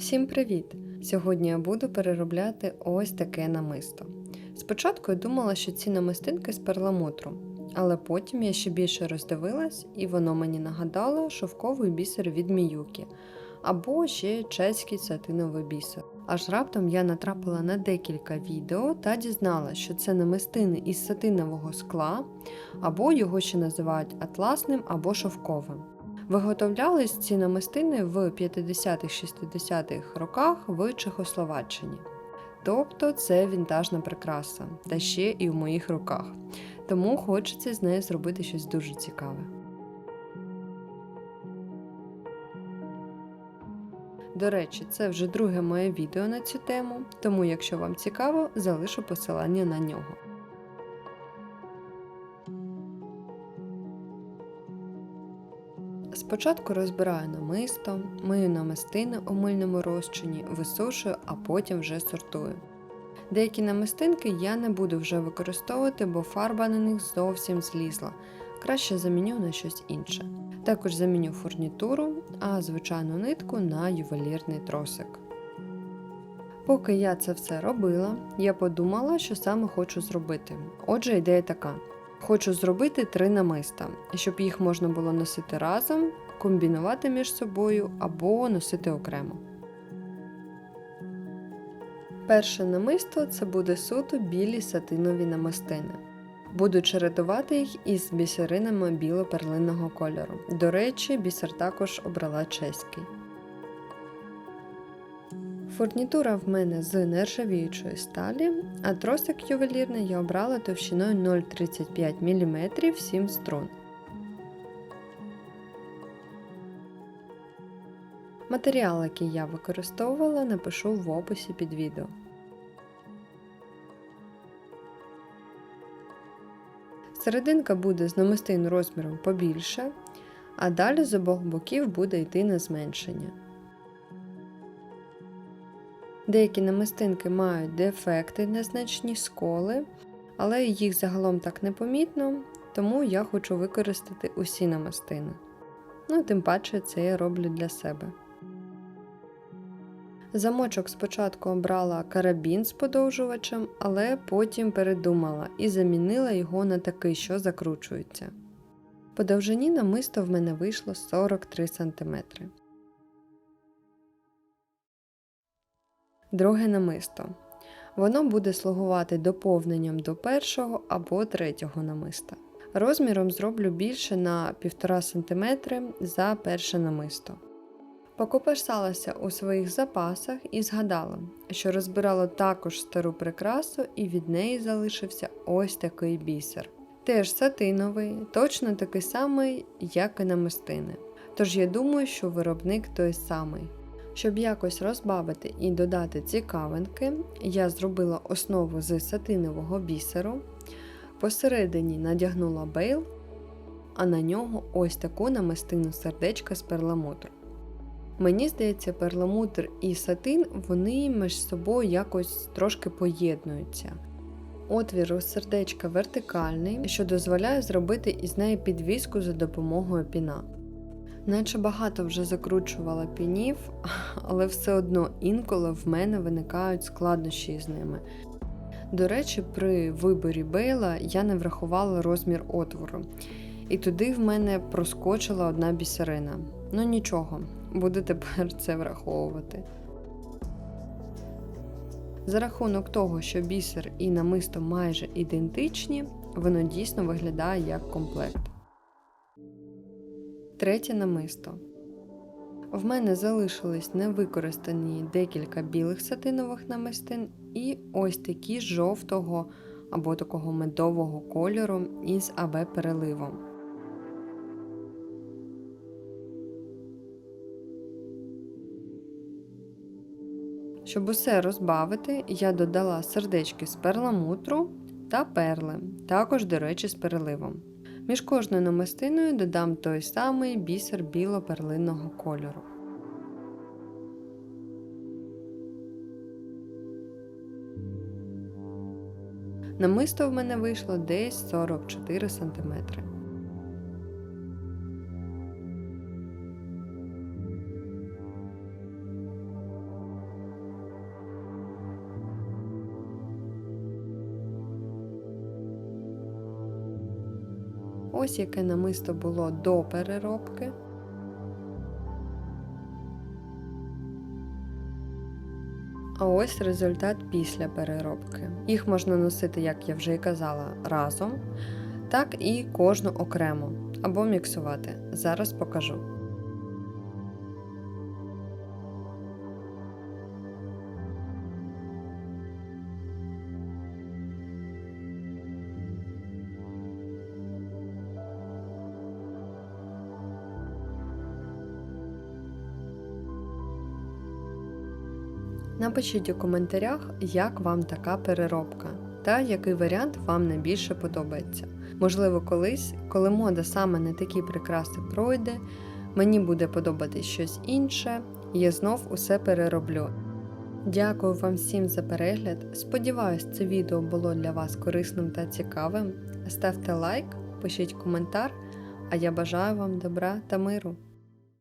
Всім привіт! Сьогодні я буду переробляти ось таке намисто. Спочатку я думала, що ці намистинки з перламутру, але потім я ще більше роздивилась, і воно мені нагадало шовковий бісер від Міюкі або ще чеський сатиновий бісер. Аж раптом я натрапила на декілька відео та дізналася, що це намистини із сатинового скла, або його ще називають атласним або шовковим. Виготовлялись ці намистини в 50-60-х роках в Чехословаччині. Тобто це вінтажна прикраса, та ще і в моїх руках. Тому хочеться з нею зробити щось дуже цікаве. До речі, це вже друге моє відео на цю тему, тому якщо вам цікаво, залишу посилання на нього. Спочатку розбираю намисто, мию намистини у мильному розчині, висушую, а потім вже сортую. Деякі намистинки я не буду вже використовувати, бо фарба на них зовсім злізла. Краще заміню на щось інше. Також заміню фурнітуру, а звичайну нитку на ювелірний тросик. Поки я це все робила, я подумала, що саме хочу зробити. Отже, ідея така. Хочу зробити три намиста, щоб їх можна було носити разом, комбінувати між собою або носити окремо. Перше намисто це буде суто білі сатинові намистини. Буду чередувати їх із бісеринами біло-перлинного кольору. До речі, бісер також обрала чеський. Фурнітура в мене з нержавіючої сталі, а тросик ювелірний я обрала товщиною 0,35 мм 7 струн. Матеріал, який я використовувала, напишу в описі під відео. Серединка буде з намистин розміром побільше, а далі з обох боків буде йти на зменшення. Деякі намистинки мають дефекти незначні сколи, але їх загалом так непомітно, тому я хочу використати усі намистини. Ну, тим паче це я роблю для себе. Замочок спочатку обрала карабін з подовжувачем, але потім передумала і замінила його на такий, що закручується. По довжині намисто в мене вийшло 43 см. Друге намисто. Воно буде слугувати доповненням до першого або третього намиста. Розміром зроблю більше на 1,5 см за перше намисто. Покопирсалася у своїх запасах і згадала, що розбирала також стару прикрасу, і від неї залишився ось такий бісер. Теж сатиновий, точно такий самий, як і намистини. Тож я думаю, що виробник той самий. Щоб якось розбавити і додати цікавинки, я зробила основу з сатинового бісеру, посередині надягнула бейл, а на нього ось таку намистину сердечка з перламутру. Мені здається, перламутр і сатин вони між собою якось трошки поєднуються. Отвір у сердечка вертикальний, що дозволяє зробити із неї підвіску за допомогою піна. Наче багато вже закручувала пінів, але все одно інколи в мене виникають складнощі з ними. До речі, при виборі бейла я не врахувала розмір отвору, і туди в мене проскочила одна бісерина. Ну нічого, буду тепер це враховувати. За рахунок того, що бісер і намисто майже ідентичні, воно дійсно виглядає як комплект. Третє намисто. В мене залишились невикористані декілька білих сатинових намистин і ось такі жовтого або такого медового кольору із АБ переливом. Щоб усе розбавити, я додала сердечки з перламутру та перли, також, до речі, з переливом. Між кожною намистиною додам той самий бісер біло-перлинного кольору. Намисто в мене вийшло десь 44 см. Ось яке намисто було до переробки. А ось результат після переробки. Їх можна носити, як я вже і казала, разом, так і кожну окремо або міксувати. Зараз покажу. Напишіть у коментарях, як вам така переробка та який варіант вам найбільше подобається. Можливо, колись, коли мода саме на такі прикраси пройде, мені буде подобатись щось інше, і я знов усе перероблю. Дякую вам всім за перегляд. Сподіваюсь, це відео було для вас корисним та цікавим. Ставте лайк, пишіть коментар, а я бажаю вам добра та миру.